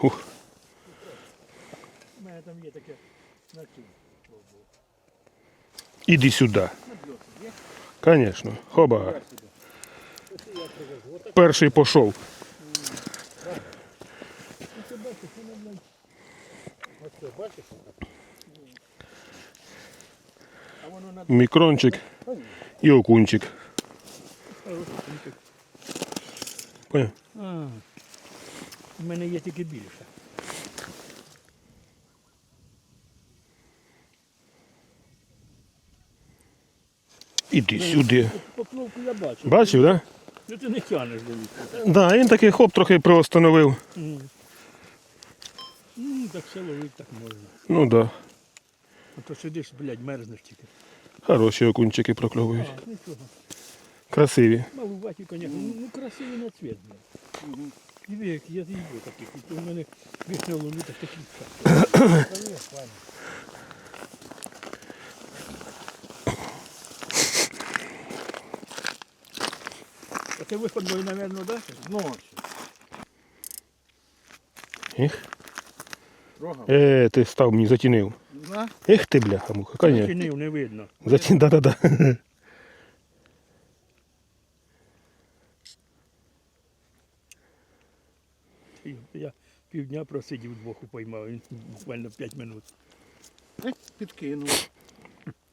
Ух. У мене там є таке на цю. Іди сюди. Звісно. Хоба. Перший пішов. Мікрончик і окунчик. Понял? У мене є тільки більше. Іди сюди. Поплавку я бачу. Бачив, так? Ну ти не тянеш дивіться. Да? Да, він такий хоп трохи приостановив. Ну, так все ловить так можна. Ну да. А то сидиш, блядь, мерзнеш тільки. Хороші окунчики прокльовують. А, нічого. Красиві. Малуваті, конечно. Ну, ну красивий на цвіт, блядь. Диви, як я їду таких. І то в мене вічно ловлю так такі. А це виходної, мабуть, да? Ночі. Ех, Рогав. е, ти став мені затінив. На. Ех ти, бляха, муха, конечно. Чинив, не видно. Затін, да-да-да. І Я півдня просидів двох упоймав, він буквально 5 минут. Підкинув.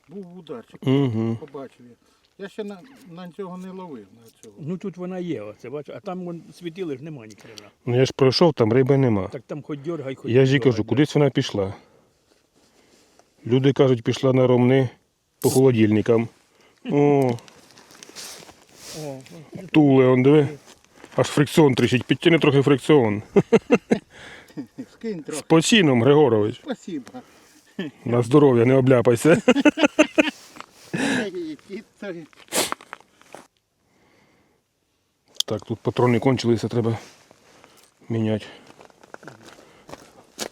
Був ударчик, Угу. побачив я. Я ще на, на цього не ловив, на цього. Ну тут вона є, оце, бач, а там вон, світили ж нема ні хрена. Ну я ж пройшов, там риби нема. Так там хоч дергай, хоч Я ж їй кажу, да. кудись вона пішла. Люди кажуть, пішла на ромни по холодильникам. О, О, туле, он диви. Аж фрикціон тріщить, підтяни трохи фрикціон. Скинь З трохи. почином, Григорович. Спасибо. На здоров'я, не обляпайся. Так, тут патрони кончилися, треба міняти.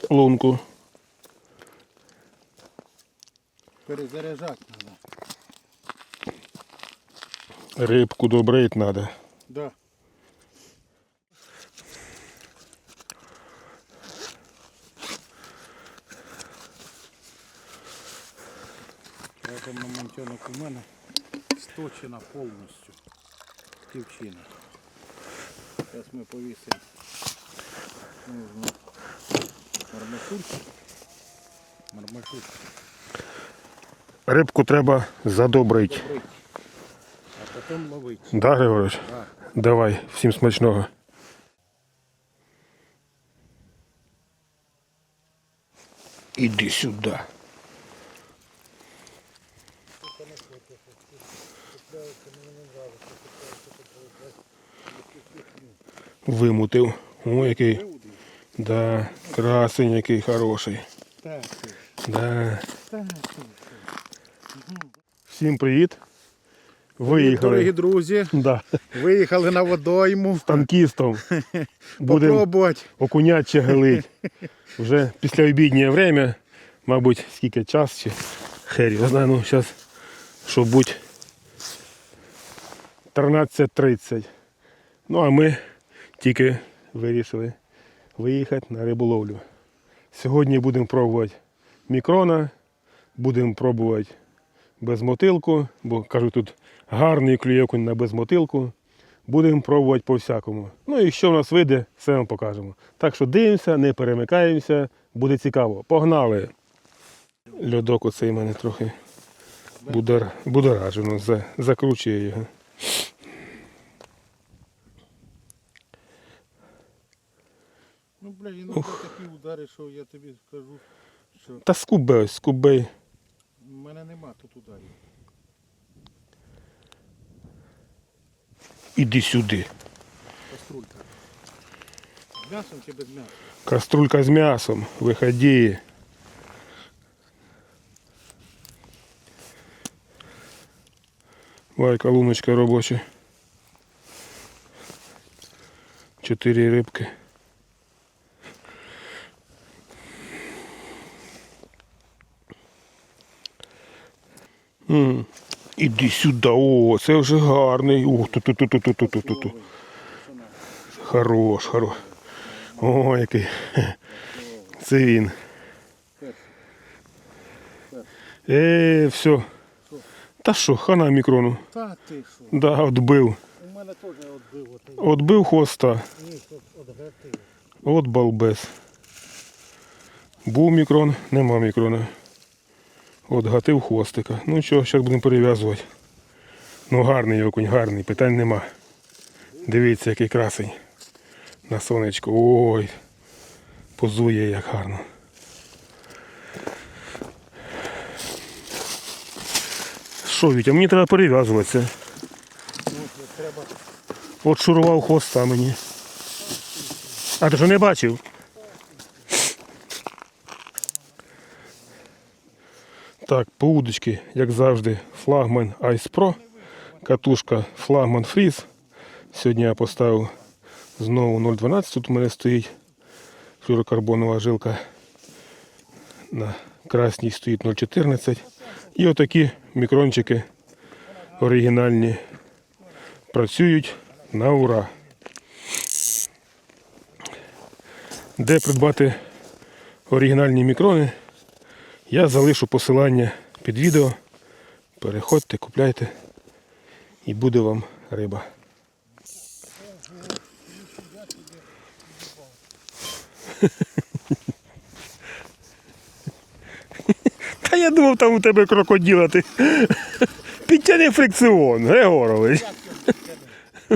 Лунку. Перезаряджати треба. Рибку добрить треба. Да. Треба у мене сточена повністю. Дівчина. Зараз ми повісимо. Нужно мармашульку. Мармашульку. Рибку треба задобрити. Добрить. А потім ловить. Да, Григорович? Да. Давай, всім смачного. Іди сюди. Вимутив. О, який. Да, красень який хороший. Да. Всім привіт. Виїхали. Дорогі друзі, Да. виїхали на водойму. З Танкістом. Будемо окунять чи гелить. Вже після обіднє время, мабуть, скільки час чи хер, я знаю, ну зараз, що будь 13.30. Ну а ми тільки вирішили виїхати на риболовлю. Сьогодні будемо пробувати мікрона, будемо пробувати безмотилку, бо кажуть, тут гарний клює окунь на безмотилку. Будемо пробувати по всякому. Ну і що в нас вийде, все вам покажемо. Так що дивимося, не перемикаємося, буде цікаво. Погнали! Льодок оцей мене трохи будоражено, закручує його. Ну, бля, іноді такі удари, що я тобі скажу, що Та скубе ось, скубей. в мене нема тут ударів. Іди сюди. Каструлька. З м'ясом чи без м'яса? Каструлька з м'ясом. Виходи. Вайка, луночка робоча. Чотири рибки. М, Іди сюди, о, це вже гарний. Ух, ту ту ту ту ту ту ту ту Хорош, хорош. О, який. Це він. Е, все. Та що, хана мікрону. Та ти що? Да, отбив. У мене теж відбив отий. Отбив хвоста. Ні, одгати. От балбес. Був мікрон, нема мікрона. От гатив хвостика. Ну що, зараз будемо перев'язувати. Ну гарний окунь, гарний, питань нема. Дивіться, який красень. На сонечко. Ой. Позує як гарно. Що, Вітя, мені треба перев'язуватися. От шурував хвоста мені. А ти що не бачив? Так, по удочці, як завжди, флагман Ice Pro, катушка флагман Freeze. Сьогодні я поставив знову 0,12. Тут у мене стоїть флюрокарбонова жилка. На красній стоїть 0,14. І отакі мікрончики оригінальні працюють на ура. Де придбати оригінальні мікрони, я залишу посилання під відео. Переходьте, купляйте і буде вам риба. Та я думав, там у тебе крокоділа ти. Підтяни фрикціон, Григорович.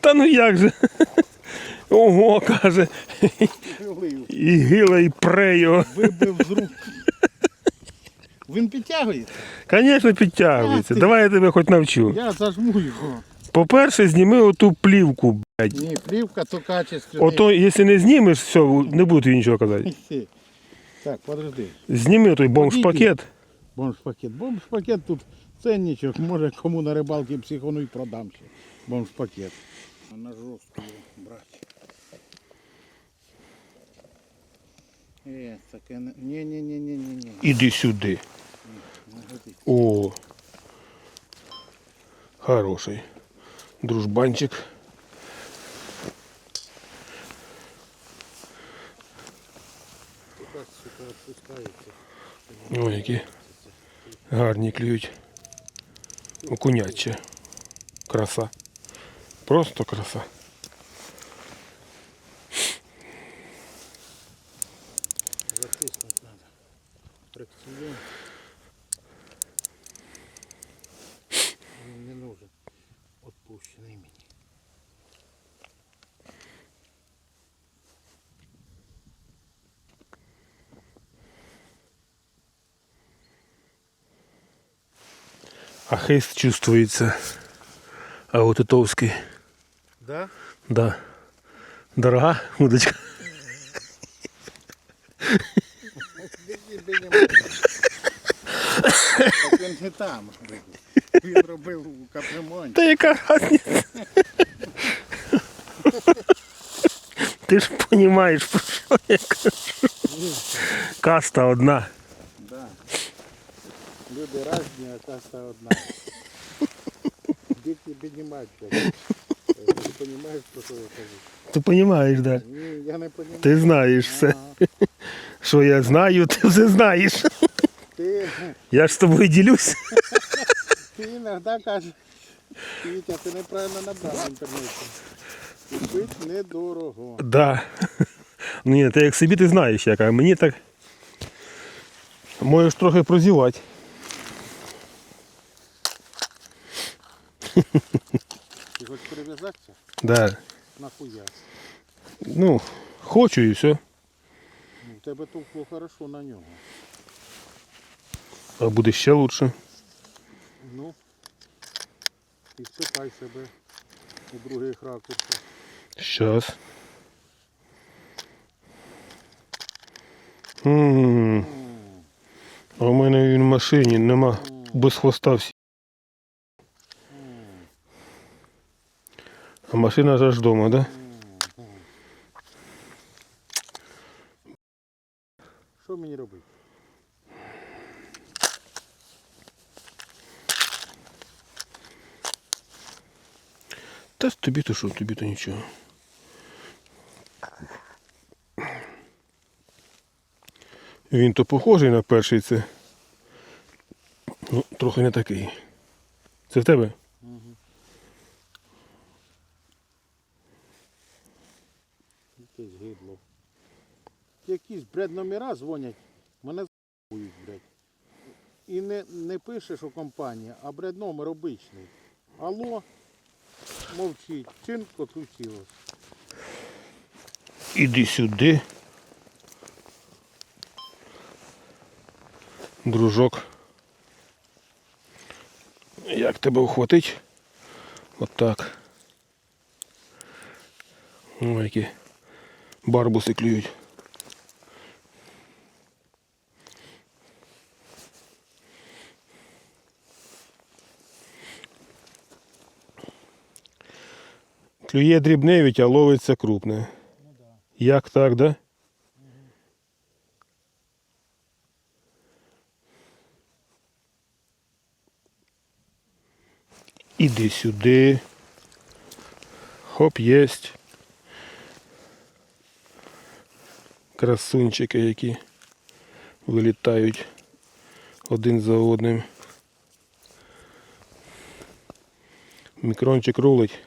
Та ну як же? Ого, каже. І гила, і прею. Вибив з рук. Він підтягується. Звісно, підтягується. Давай я тебе хоч навчу. Я зажму його. По-перше, зніми оту плівку, блядь. Ні, плівка то качественний. Ото, якщо не знімеш, все, не буду тобі нічого казати. Так, подожди. Зніми той бомж-пакет. Бомж-пакет. Бомж-пакет тут ценничок. Може кому на рибалці психону і продам ще. Бомж-пакет. На жорстку брати. Е, таке. Ні, ні, ні, ні, ні, ні. Іди сюди. О. Хороший. Дружбанчик. Ой, які гарні клюють. Окуняче. Краса. Просто краса. Отпущений мені. А хейст чувствуется. А вот Итовский. Да? Да. Дорога удочка. Так він не там Він робив у капремонті. Та яка разниця? Ти ж розумієш, про що я кажу. Каста одна. Да. Люди різні, а каста одна. Діти піднімають. Ти розумієш, про що я кажу? Ти розумієш, да. Ні, я не розумію. Ти знаєш все. Що я знаю, ти все знаєш. Ти, Я ж з тобою ділюсь. ти іноді кажеш, Вітя, ти неправильно набрав в інтернеті. Купити недорого. Да. Ні, ти як собі ти знаєш, як, а мені так. Можеш трохи прозівати. Ти хочеш перев'язатися? Да. Нахуя? Ну, хочу і все. Ну, В тебе тухло хорошо на нього. А буде ще лучше. Ну, і спитай себе у других ракурсах. Щас. М, А у мене він в машині нема. Без хвоста всі. А машина ж аж вдома, да? Що мені робити? Та тобі то що, тобі то нічого. Він то похожий на перший це. Ну, трохи не такий. Це в тебе? Угу. Якесь гидло. Якісь бред номера дзвонять, мене з***ують, блядь. І не не пише, що компанія, а бред номер обичний. Алло мовчить. Чин отключилось. Іди сюди. Дружок. Як тебе вхватить? Отак. Ой, які барбуси клюють. Клює дрібневіть, а ловиться крупне. Як так, да? Іди сюди. Хоп, єсть. Красунчики, які вилітають один за одним. Мікрончик рулить.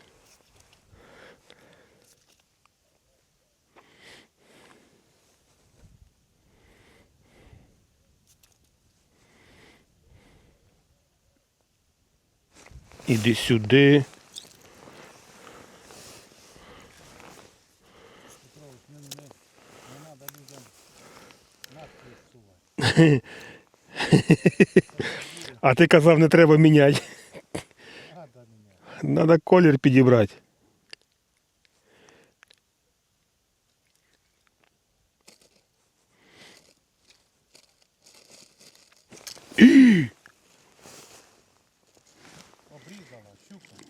Іди сюди. А ти казав, не треба міняти. Треба колір підібрати.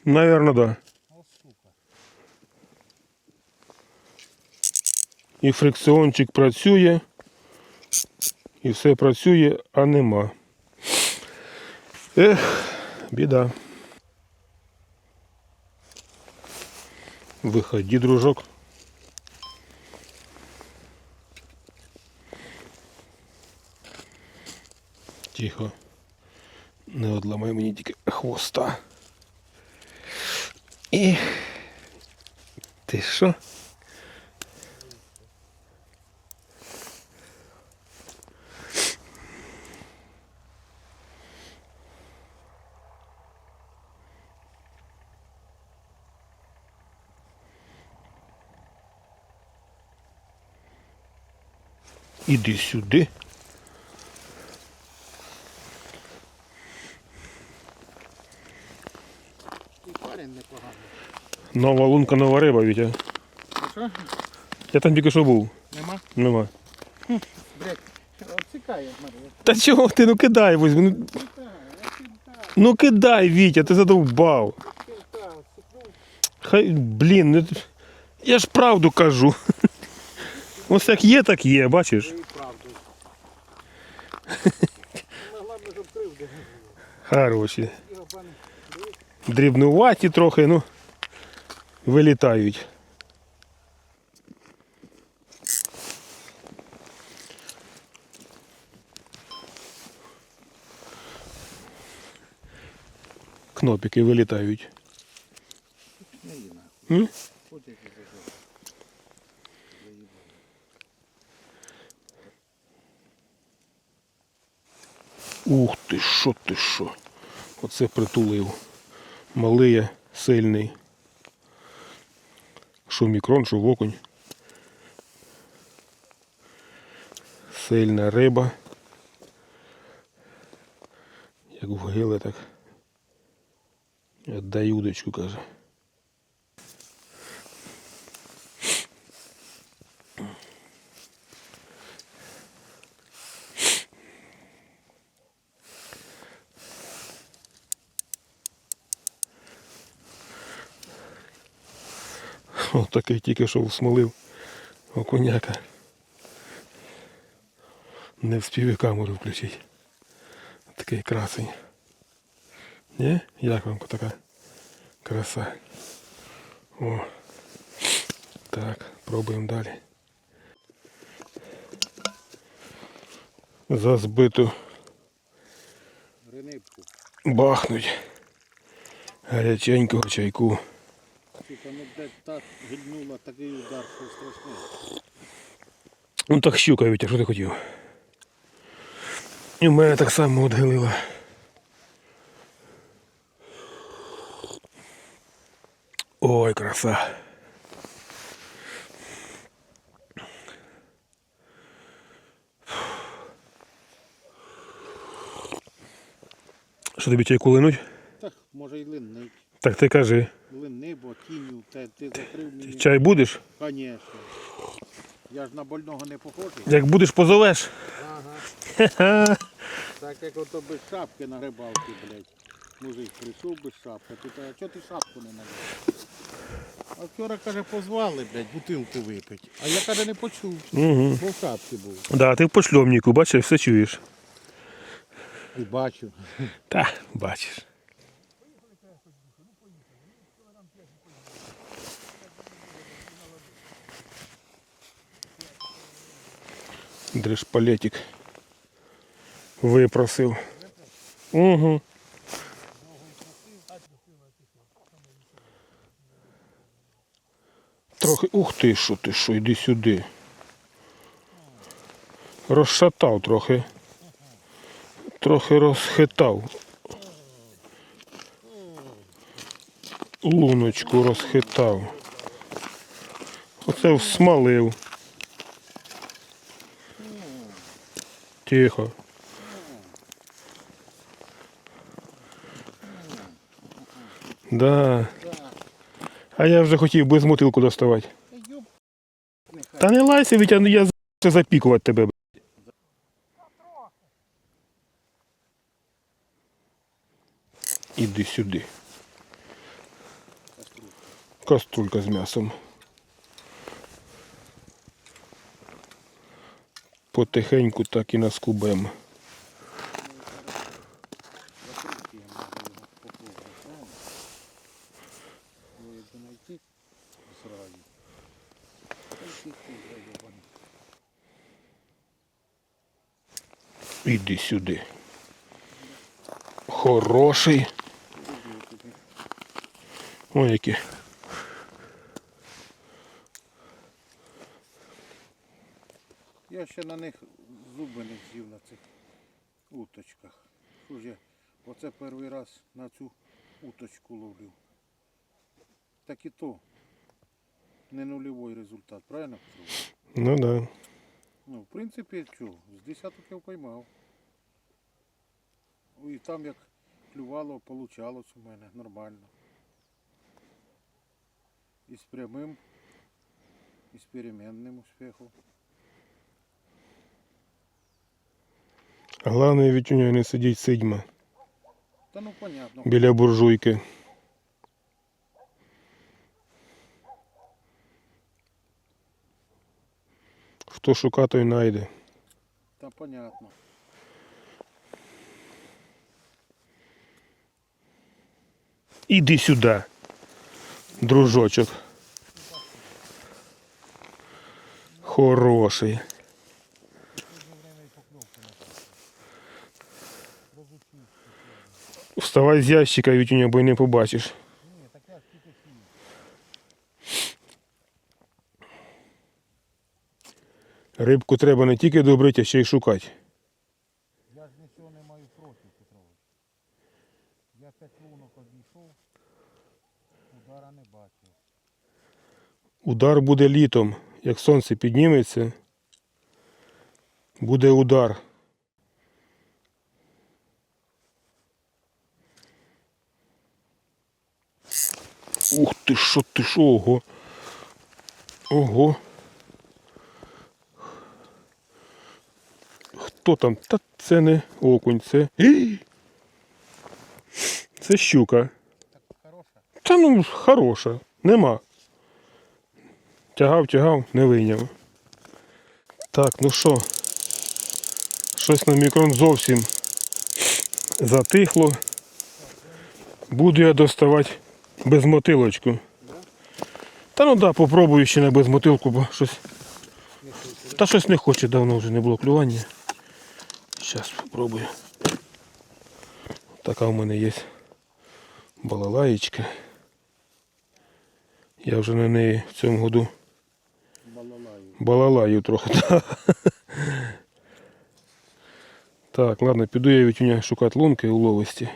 Щука, Наверно, да. І фрикціончик працює. І все працює, а нема. Ех, біда. Виходи, дружок. Тихо. Не одламай мені тільки хвоста. І. Ти що? Іди сюди. Нова лунка, нова риба, Вітя. Що? Я там тільки що був. Нема? Нема. Блядь, обцікає мене. Та чого ти ну кидай возьми. Ну, ну кидай, Вітя, ти задовбав. Хай, блін, ну, я ж правду кажу. Ось як є, так є, бачиш? Хороші. Дрібнуваті трохи, ну. Вилітають. Кнопики вилітають. Ух ти, що ти що. Оце притулив. Малий, сильний. Що мікрон, що окунь. Сильна риба. Як вгили, так. Дай удочку, каже. О, такий тільки що всмолив окуняка. Не вспів і камеру включити. Такий красень. Ні? Як вам така краса? О. Так, пробуємо далі. за збиту бахнуть гаряченького чайку. Сука, ну блядь, так гильнула, такий удар, що страшний. Ну так щука, Вітя, що ти хотів? І в мене так само отгилила. Ой, краса. Що тобі чайку линуть? Так, може й линний. Так ти кажи. Бо тіню, те, ти закрив мені. Чай будеш? Конечно. Я ж на больного не похожий. Як будеш, позовеш. Ага. Так як ото без шапки на рибалці, блядь. Мужик прийшов без шапки. Ти каже, а чого ти шапку не надав? А вчора, каже, позвали, блядь, бутилку випити. А я, каже, не почув, Угу. бо в шапці був. Да, ти в пошльомнику, бачиш, все чуєш. І бачу. Та, бачиш. Дришпалетик випросив. Угу. Трохи. Ух ти, що ти, що, йди сюди. Розшатав трохи. Трохи розхитав. Луночку розхитав. Оце всмалив. Тихо. Да. А я вже хотів без мотилку доставати. Та не лайся, Вітя, ну я за запікувати тебе. Іди сюди. Каструлька з м'ясом. Потихеньку так і наскубемо. Іди сюди. Хороший. Ой, які. Я ще на них зуби не з'їв на цих уточках. Що ж я оце перший раз на цю уточку ловлю. Так і то не нульовий результат, правильно? Петро? Ну да. Ну, в принципі, що, з десяток я поймав. Ну, І там як клювало, получалось у мене нормально. І з прямим, і з перемінним успіхом. Головне від нього не сидіть сидьма Та ну понятно. біля буржуйки. Хто шука, той найде. Та понятно. Іди сюди, дружочок. Хороший. Вставай з ящика, Вітюня, бо й не побачиш. Рибку треба не тільки добрити, а ще й шукати. Я ж нічого не маю проти, Петрович. Я п'ять лунок обійшов, удара не бачив. Удар буде літом. Як сонце підніметься, буде удар. Ух ти, що ти, що, ого. Ого. Хто там? Та це не окунь, це. Це щука. Та ну хороша, нема. Тягав, тягав, не вийняв. Так, ну що, щось на мікрон зовсім затихло. Буду я доставати без мотилочку. Та ну да, попробую ще на без мотилку, бо щось. Та щось не хоче давно вже не було клювання. Зараз спробую. Така в мене є балалаєчка. Я вже на неї в цьому году Балалаю. балалаю трохи. Так, ладно, піду я від мене шукати лунки у ловисті.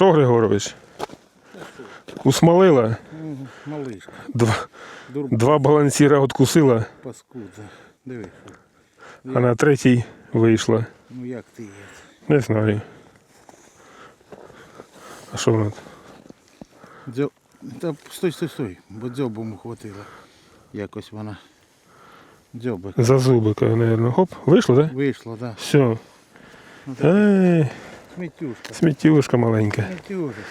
Що, Григорович? Усмолила? Малишка. Два, два балансіра откусила, паскуда. Диви. а на третій вийшла. Ну як ти є? Не знаю. А що вона? Дзьоб... Та стой, стой, стой, бо дзьобом ухватила. Якось вона. Дзьобик. За зубика, мабуть. Хоп, вийшло, так? Да? Вийшло, так. Все. Ну, так. Ей, Смітюшка. сміттюшка маленька. Смітюшка.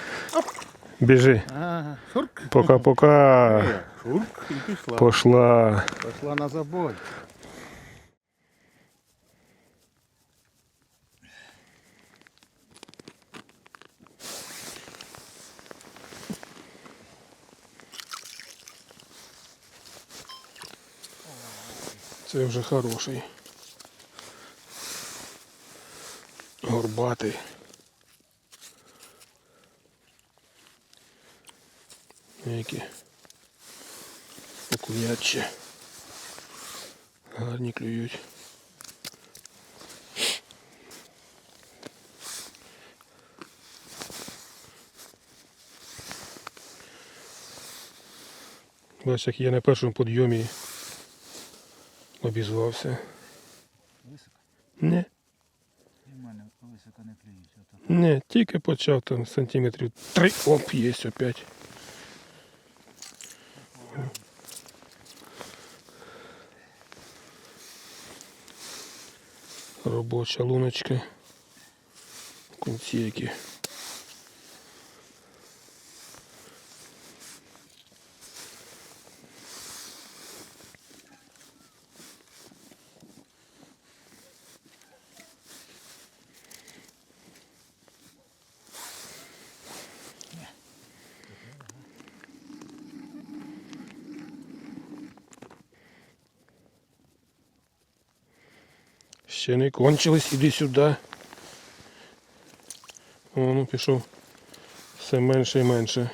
Біжи. Ага. Шурк. Пока-пока. Е, Шурк і пішла. Пошла. Пішла на забой. Це вже хороший. Горбатий. Які окунячі. Гарні клюють. Бачиш, як я на першому підйомі обізвався. Високо. Ні. І в мене високо не клюють. Ото. Ні, тільки почав там сантиметрів три. Оп, є опять. Робоча луночка. Кінці які. Ще не кончились, іди сюди. О, ну пішов. Все менше і менше.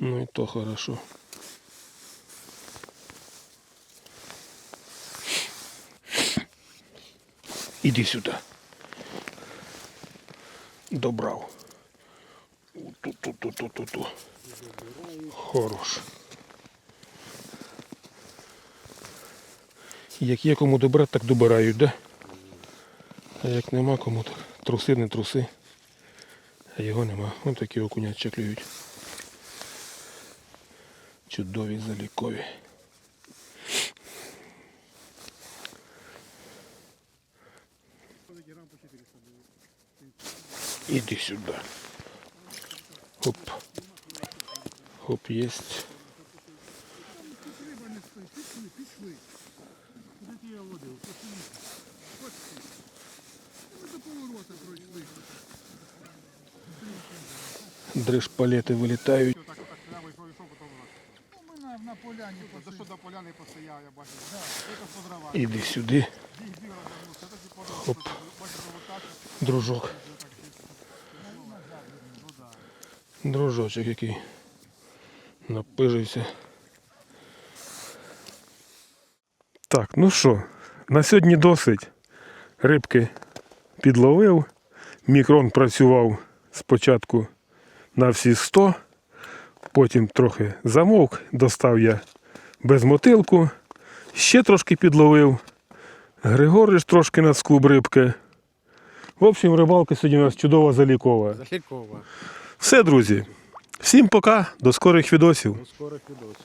Ну і то хорошо. Іди сюди. Добрав. Ту-ту-ту-ту-ту-ту. Хорош. Як є кому добрати, так добирають, да? А як нема кому, так труси не труси. А його нема. Ось такі окунячі клюють. Чудові залікові. Іди сюди. Хоп. Хоп, есть. Дриж палети вилітають. Іди сюди. Хоп. Дружок. Дружочок який. Напижився. Так, ну що, на сьогодні досить. Рибки підловив. Мікрон працював спочатку на всі 100, потім трохи замовк, достав я безмотилку Ще трошки підловив. Григорич трошки надскуб рибки. В общем, рибалка сьогодні у нас чудова залікова. Залікова. Все, друзі. Всім пока, до скорих відосів. До скорих відосів.